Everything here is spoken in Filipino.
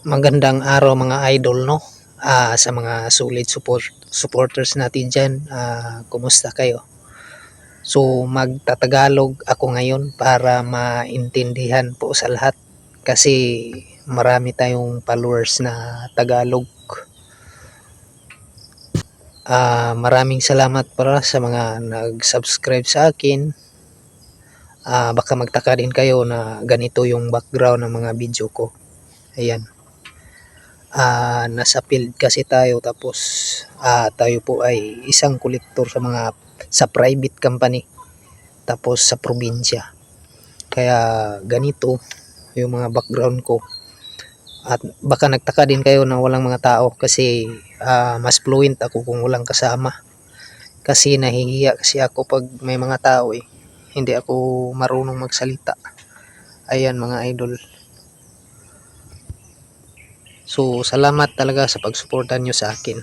Magandang araw mga idol no. Ah, sa mga solid support supporters natin diyan, ah, kumusta kayo? So magtatagalog ako ngayon para maintindihan po sa lahat kasi marami tayong followers na Tagalog. Ah, maraming salamat para sa mga nag-subscribe sa akin. Ah, baka magtaka din kayo na ganito yung background ng mga video ko. Ayan. Ah, nasa field kasi tayo tapos ah, tayo po ay isang kolektor sa mga sa private company tapos sa probinsya. Kaya ganito yung mga background ko. At baka nagtaka din kayo na walang mga tao kasi ah, mas fluent ako kung walang kasama. Kasi nahihiya kasi ako pag may mga tao eh. Hindi ako marunong magsalita. Ayan mga idol. So, salamat talaga sa pagsuporta nyo sa akin.